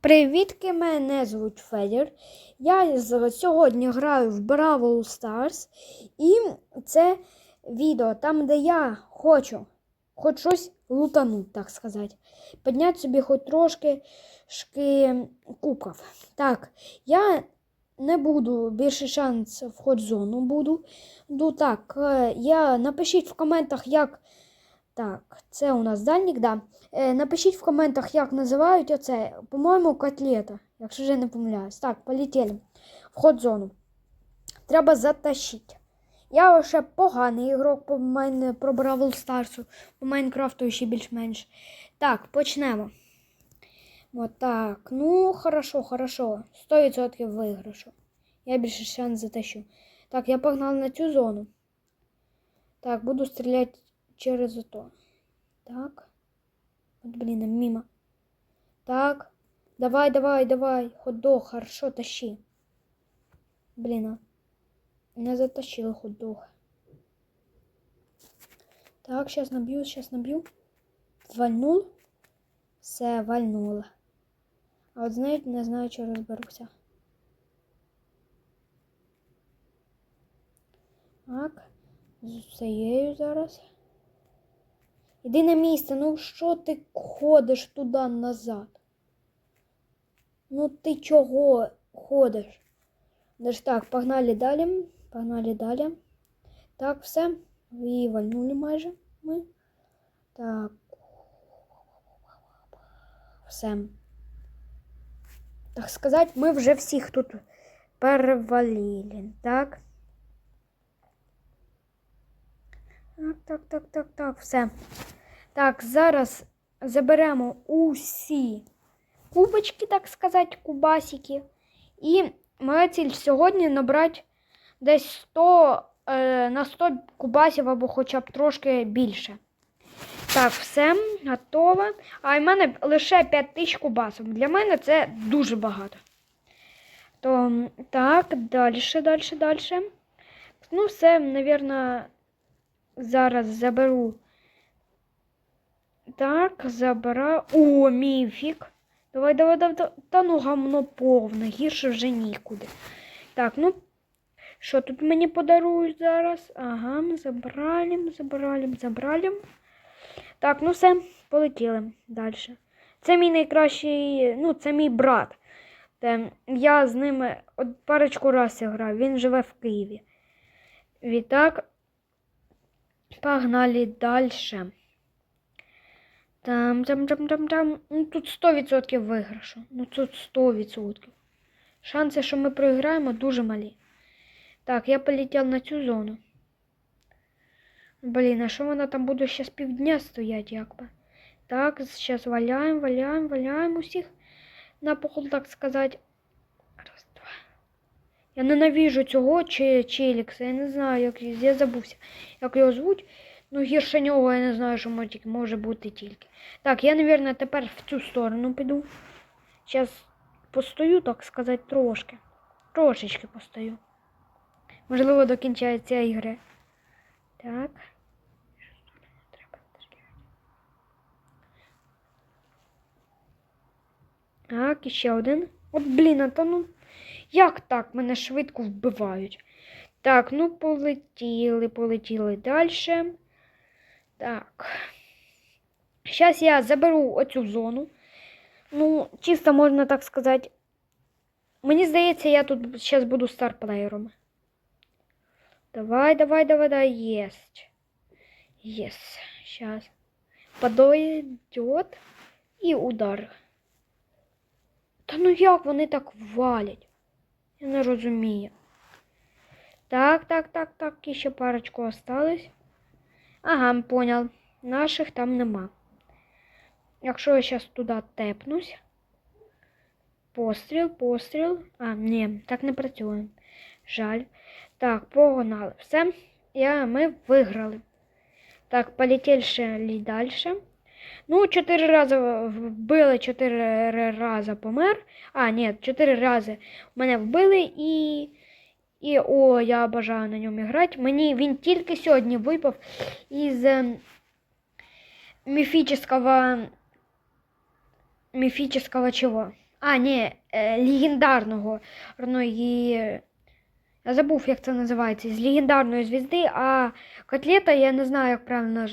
Привітки, мене звуть Федір. Я сьогодні граю в Бравл Stars. І це відео там, де я хочу хоч щось лутануть, так сказати. Підняти собі хоч трошки шки кубків. Так, я не буду більше шанс в ход зону буду. Ну так, е, я напишіть в коментах, як. Так, це у нас дальник, да. Е, напишіть в коментах, як називають оце. По-моєму, котлета, якщо вже не помиляюсь. Так, полетіли. Вход в зону. Треба затащити. Я ще поганий ігрок по майн... про Бравл Старсу, по Майнкрафту ще більш-менш. Так, почнемо. От так. Ну, хорошо, хорошо. 100% виграшу. Я більше шанс затащу. Так, я погнав на цю зону. Так, буду стріляти через ото. Так. От, блін, мимо. Так. Давай, давай, давай. Хот-дог, хорошо, тащи. Блін. Не затащила хот-дог. Так, сейчас набью, сейчас набью. Вальнул. Все, вальнула. А от знаєте, не знаю, чи розберуся. Так. З цією зараз. Іди на місце, ну що ти ходиш туди назад? Ну ти чого ходиш? Даже так, погнали далі. Погнали далі. Так, все. І вальнули майже ми. Так. Все. Так сказати, ми вже всіх тут перевалили. Так. Так, так, так, так, так, все. Так, зараз заберемо усі кубочки, так сказати, кубасики. І моя ціль сьогодні набрати десь 100 е, на 100 кубасів або хоча б трошки більше. Так, все, готово. А в мене лише 5 тисяч кубасів. Для мене це дуже багато. То, так, далі, далі, далі. Ну, все, мабуть, зараз заберу. Так, забираю. О, міфік. Давай, давай, давай. Та ну гамно повне, гірше вже нікуди. Так, ну. Що тут мені подарують зараз? Ага, забрали, забрали, забрали. Так, ну все, полетіли далі. Це мій найкращий, ну, це мій брат. Те, я з ними от парочку разів грав, він живе в Києві. Відтак, погнали далі. Там, там, там, там, там. Ну, тут 100% виграшу. Ну, тут 100%. Шанси, що ми програємо, дуже малі. Так, я полетів на цю зону. Блін, а що вона там буде ще з півдня стоять, якби? Так, зараз валяємо, валяємо, валяємо усіх на пол, так сказати. Раз, два. Я ненавижу цього чи Челікса. Я не знаю, як я забувся, як його звуть. Ну, гірше нього я не знаю, що може, бути тільки. Так, я, мабуть, тепер в цю сторону піду. Зараз постою, так сказати, трошки. Трошечки постою. Можливо, до кінця цієї ігри. Так. Так, і ще один. От, блін, а та ну. Як так? Мене швидко вбивають. Так, ну полетіли, полетіли далі. Так. Зараз я заберу оцю зону. Ну, чисто можна так сказати. Мені здається, я тут зараз буду старплеєром. Давай, давай, давай, давай, есть. Yes. Сейчас. Подойдет і удар. Та ну як вони так валять? Я не розумію. Так, так, так, так, ще парочку осталось. Ага, понял. Наших там нема. Якщо я зараз туди тепнусь. Постріл, постріл. А, ні, так не працює. Жаль. Так, погнали. Все, я, ми виграли. Так, полетіли далі. Ну, чотири рази вбили, чотири рази помер. А, ні, чотири рази мене вбили і. І о, я бажаю на ньому грати. Мені він тільки сьогодні випав із ем, міфічного. Міфічного чого? А, ні, е, легендарного. Ну, і... Я забув, як це називається. З легендарної звізди, а котлета, я не знаю, як правильно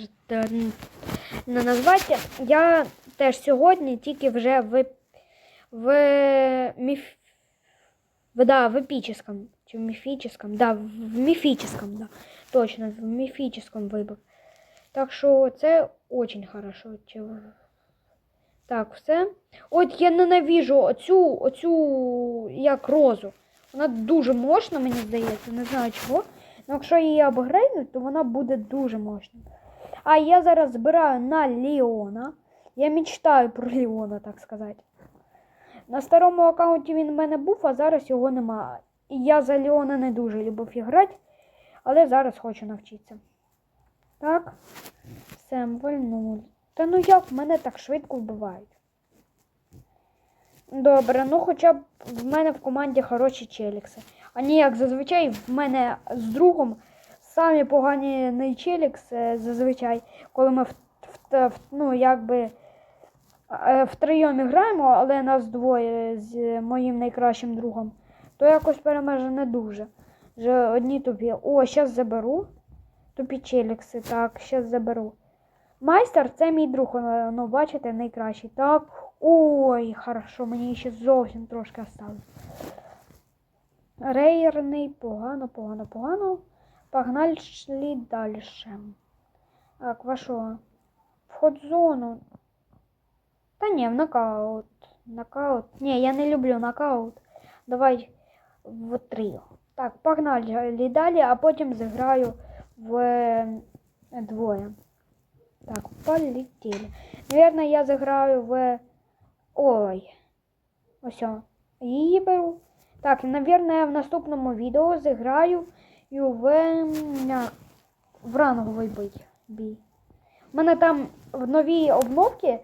назвати. Я теж сьогодні тільки вже в, в міф... Да, в епіческом. Чи в міфіческом? Да, в міфіческом, да. Точно, в міфіческом вибив. Так що це очень хорошо. Так, все. От я ненавіжу оцю, оцю як розу. Вона дуже мощна, мені здається, не знаю чого. Але якщо її апгрейднуть, то вона буде дуже мощна. А я зараз збираю на Ліона. Я мечтаю про Ліона, так сказати. На старому аккаунті він в мене був, а зараз його нема. І я за Ліона не дуже любив грати, але зараз хочу навчитися. Так. Все, вальнули. Та ну як мене так швидко вбивають? Добре, ну хоча б в мене в команді хороші челікси. А не як зазвичай в мене з другом самі погані нейчелікси зазвичай, коли ми в, в, в, ну, якби е, втроєм граємо, але нас двоє з моїм найкращим другом, то якось переможе не дуже. Вже одні тупі. О, зараз заберу. Тупі челікси. Так, зараз заберу. Майстер це мій друг, ну, бачите, найкращий. Так. Ой, хорошо, мені ще зовсім трошки осталось. Рейерний, погано, погано, погано. Погнали далі. Так, вашого. Вход в зону. Та ні, в нокаут. Нокаут. Ні, я не люблю нокаут. Давай в три. Так, погнали далі, а потім зіграю в е, двоє. Так, полетели. Наверное, я заграю в... Ой. Ось. Її беру. Так, наверное, в наступному відео зіграю в, в ранговий бій. У мене там в новій обновці,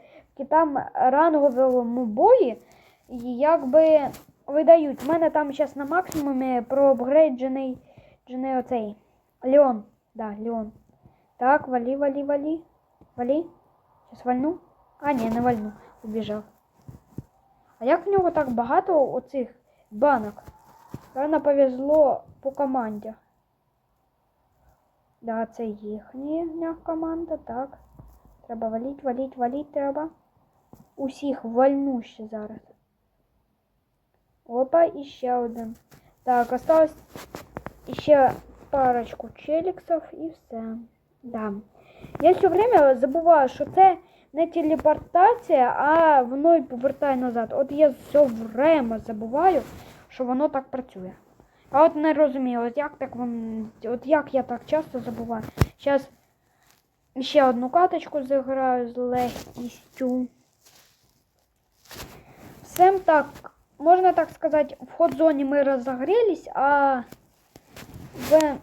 там ранговому бої, якби видають. У мене там зараз на максимумі проапгрейджений джений оцей. Леон. Да, Леон. Так, валі, валі, валі. Валі. Сейчас вальну. А, ні, не вальну. Убіжав. А як в нього так багато оцих банок? Певно, повезло по команді. Да, це їхня команда, так. Треба валіть, валіть, валіть треба. Усіх вальну ще зараз. Опа, і один. Так, осталось ще парочку челіксів і все. Да. Я все время забуваю, що це не телепортація, а воно і повертає назад. От я все время забуваю, що воно так працює. А от не розумію, от як так вон, от як я так часто забуваю. Зараз ще одну каточку зіграю з легкістю. Всем так, можна так сказати, в ход-зоні ми розогрілись, а в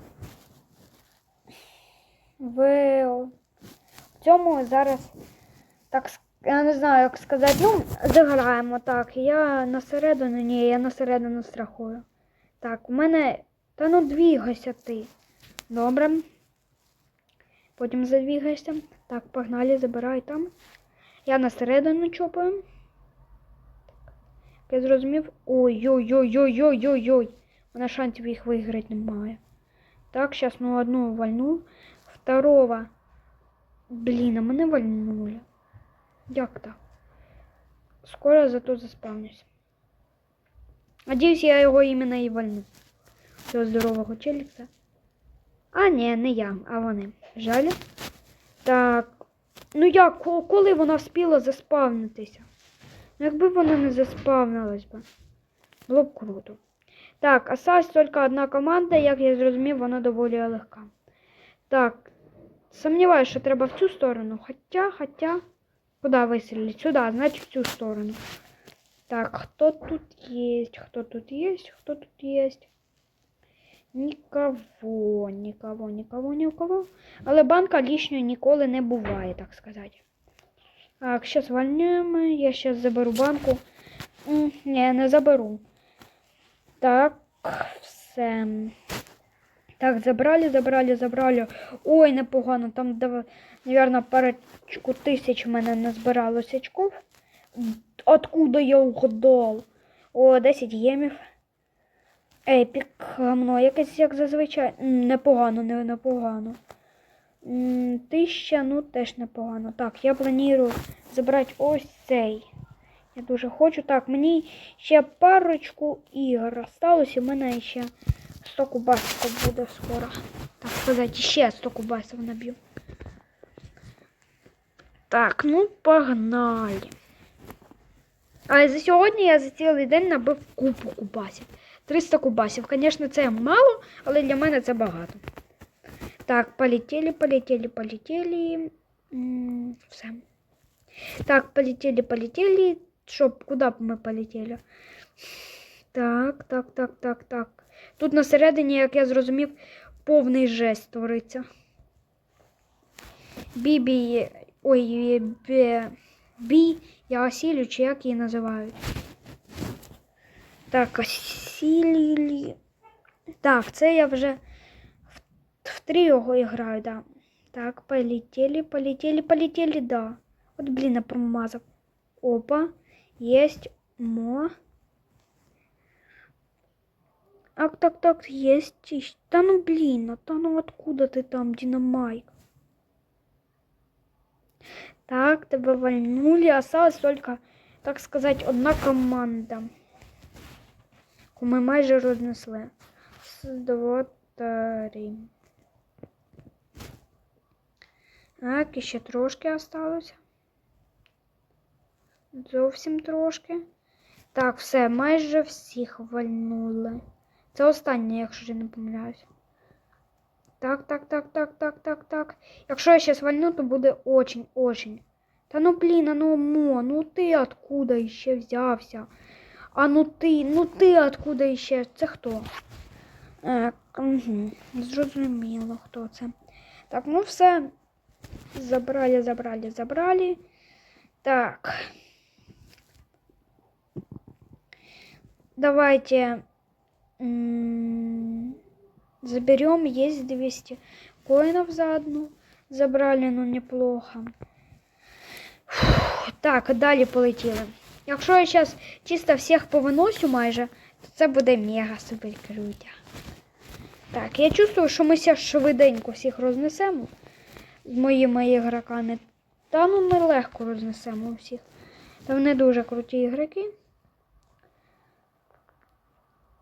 в цьому зараз так я не знаю, як сказати. Ну, заграємо так. Я на середину, ні, я на середину страхую. Так, у мене. Та ну двігайся ти. Добре. Потім задвігайся. Так, погнали, забирай там. Я на середину чопаю. Я зрозумів. Ой-ой-ой-ой-ой-ой-ой. Мене шансів їх виграти немає. Так, сейчас ну одну вальну. Второго. Блін, а мене вальнули. Як так? Скоро зато заспавнюсь. Надіюсь, я його іменно і вальну. Цього здорового челікса. А, ні, не я, а вони. Жаль. Так. Ну як, коли вона вспіла заспавнитися? Якби вона не заспавнилась би. Було б круто. Так, осталась тільки одна команда, як я зрозумів, вона доволі легка. Так, сумніваюся, що треба в цю сторону. Хоча, хоча. Куди вистрілити? Сюди, значить в цю сторону. Так, хто тут є? Хто тут є? Хто тут є? Нікого, нікого, нікого, нікого. Але банка лишньої ніколи не буває, так сказати. Так, зараз звольняємо. Я зараз заберу банку. Ні, не заберу. Так, все. Так, забрали, забрали, забрали. Ой, непогано. Там, наверное, парочку тисяч в мене назбиралось очков. Откуда я угадав? О, 10 ємів. Епік гамно, якесь як зазвичай. Непогано, не непогано. Тисяча, ну теж непогано. Так, я планую забрати ось цей. Я дуже хочу. Так, мені ще парочку ігор осталось, і в мене ще 100 кубасиків буде скоро. Так сказати, ще 100 кубасів наб'ю. Так, ну погнали. Але за сьогодні я за цілий день набив купу кубасів. 300 кубасів. Звісно, це мало, але для мене це багато. Так, полетели, полетели, полетели. М, Все. Так, полетели, полетели. Щоб, куди б ми полетели? Так, так, так, так, так. Тут на середині, як я зрозумів, повний жест твориться. Бібі. Ой, бе, бі, я осілю, чи як її називають. Так, осілі. Так, це я вже в, в тріого граю, да. Так, полетели, полетели, полетели, да. От, блін, я промазав. Опа, есть мо. Так, так, так, есть. Да ну блин, а то ну откуда ты там, Динамайк? Так, тебе вальнули, осталась только, так сказать, одна команда. Ми майже рознесли. Раз, два, три. Так, і ще трошки осталось. Зовсім трошки. Так, все, майже всіх вальнули. Це останнє, якщо я не помиляюсь. Так, так, так, так, так, так, так. Якщо я сейчас вальну, то буде очень-очень. Та ну блін, а ну мо, ну ти откуда іще взявся? А ну ти, ну ти откуда іще? Це хто? Е, угу. Зрозуміло, хто це. Так, ну все. Забрали, забрали, забрали. Так. Давайте заберем. Есть 200 коинов за одну. Забрали, ну неплохо. Фух, Так, далі полетіли. Якщо я зараз чисто всіх повиносю майже, то це буде мега супер круто. Так, я чувствую, що ми зараз швиденько всіх рознесемо моїми ігроками. Та ну ми легко рознесемо всіх. Та вони дуже круті ігроки.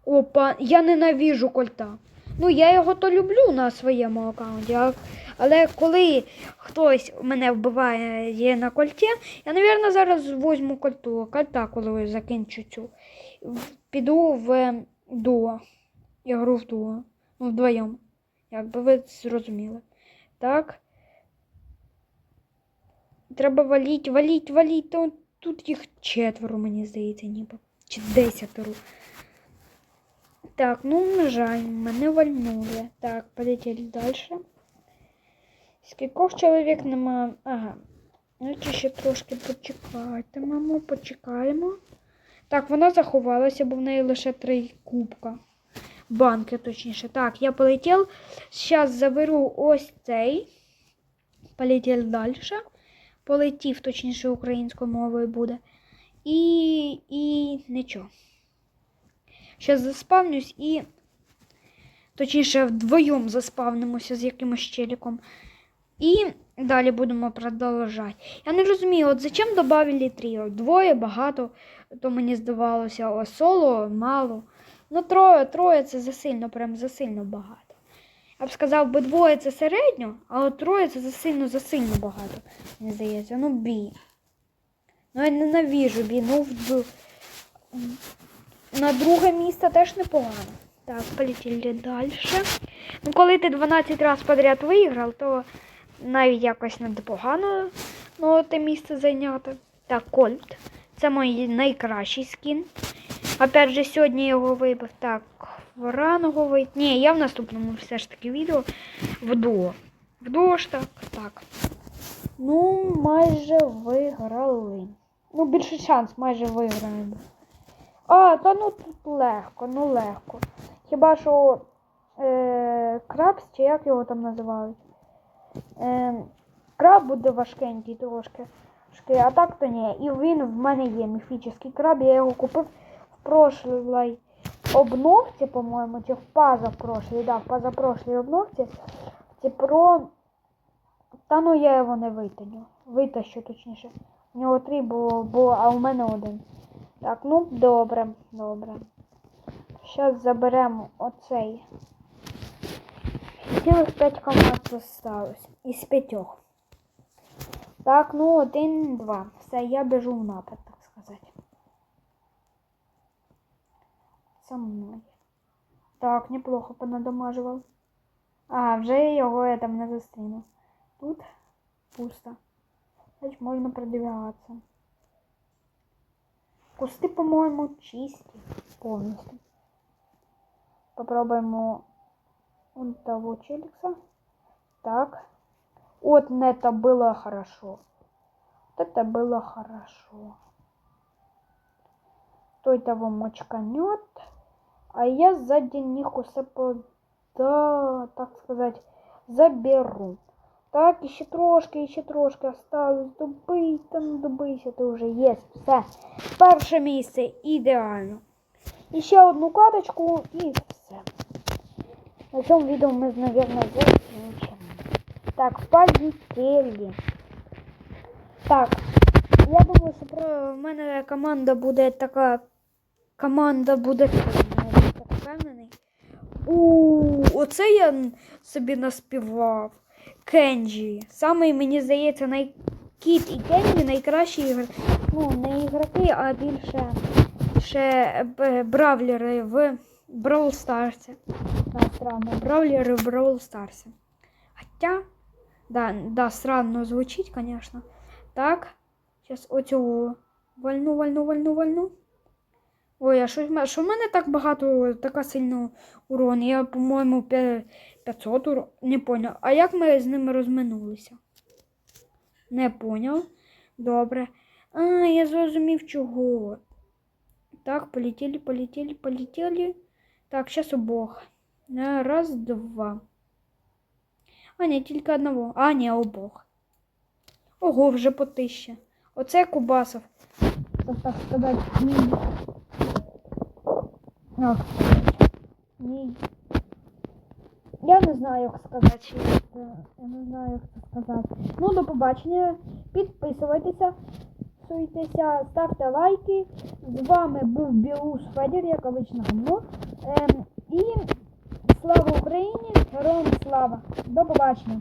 Опа, я ненавіжу кольта. Ну, я його то люблю на своєму аккаунті, але коли хтось мене вбиває є на кольті, я, мабуть, зараз візьму кольту, кольта, коли закінчу цю. Піду в дуо. Ігру в дуо. Ну, вдвоєм. Якби ви зрозуміли. Так. Треба валіть, валіть, валіть. Та Тут їх четверо, мені здається, ніби. Чи десятеро. Так, ну, на жаль, мене вальнули. Так, полетіли далі. Скількох чоловік нема. Ага. Значить, ще трошки почекайте, мамо, почекаємо. Так, вона заховалася, бо в неї лише три кубка. Банки, точніше. Так, я полетів. Зараз заберу ось цей. Полетів далі. Полетів, точніше, українською мовою буде. І. і нічого. Зараз заспавнюсь і. Точніше, вдвоєм заспавнимося з якимось челіком. І далі будемо продовжати. Я не розумію, от зачем додали тріо? Двоє багато, то мені здавалося, а соло мало. Ну, троє, троє це засильно, прям засильно багато. Я б сказав, бо двоє це середньо, а от троє це засильно, засильно багато. Мені здається. Ну, бі. Ну, я ненавіжу бі. Ну, в... на друге місце теж непогано. Так, полетіли далі. Ну, коли ти 12 разів подряд виграв, то навіть якось непогано ну, те місце зайняти. Так, Кольт. Це мій найкращий скін. Опять же, сьогодні його вибив. Так, ранговий. Ні, я в наступному все ж таки відео в дуо. В дуо ж так. Так. Ну, майже виграли. Ну, більше шанс, майже виграємо. А, та ну тут легко, ну легко. Хіба що е, крабс, чи як його там називають? Е, краб буде важкенький трошки, А так то ні. І він в мене є міфічний краб, я його купив в прошлій обновці, по-моєму, чи в позапрошлій, да, в позапрошлій обновці. Про. Та ну я його не витягну. Витащу точніше. У нього три було, було, а у мене один. Так, ну добре, добре. Зараз заберемо оцей. Цілих п'ять команд залишилось. Із п'ятьох. Так, ну один, два. Все, я біжу в напад, За мною. Так, неплохо понадамажував. А, вже я його я там не зустріну. Тут пусто. Значить, можна продвигатися. Кусти, по-моєму, чисті повністю. Попробуємо он того челикса. Так. Вот это было хорошо. Вот это было хорошо. Той того мочканет. А я сзади них усе по... Да, так сказать, заберу. Так, іще трошки, іще трошки осталось. Добий, та ну добийся, ти вже є. Все. Перше місце ідеально. І ще одну каточку і все. На цьому відео ми, мабуть, закінчимо. Так, полетели. Так, я думаю, що про в мене команда буде така. Команда буде У, оце я собі наспівав. Кенджі. Саме мені здається, най... Кіт і Кенджі найкращі ігри. Ну, не ігроки, а більше ще бравлери в Brawl Stars. Да, странно. Бравлери в Brawl Stars. Хоча, да, да, странно звучить, конечно. Так, зараз оцього вальну, вальну, вальну, вальну. Ой, а що, ме- що в мене так багато, така сильна урон? Я, по-моєму, 500 урон. Не поняв. А як ми з ними розминулися? Не поняв. Добре. А, я зрозумів чого. Так, полетели, полетели, полетели. Так, сейчас обох. Раз, два. А, ні, тільки одного. А, ні, обох. Ого, вже по тисячі. Оце Кубасов. Так сказати, Як сказати? Мій. Я не знаю, як сказати. Я не знаю, як це сказати. Ну, до побачення. Підписуйтеся, підписуйтеся, ставте лайки. З вами був Білус Федір, як обично гамно. Ем, і слава Україні! Героям слава! До побачення!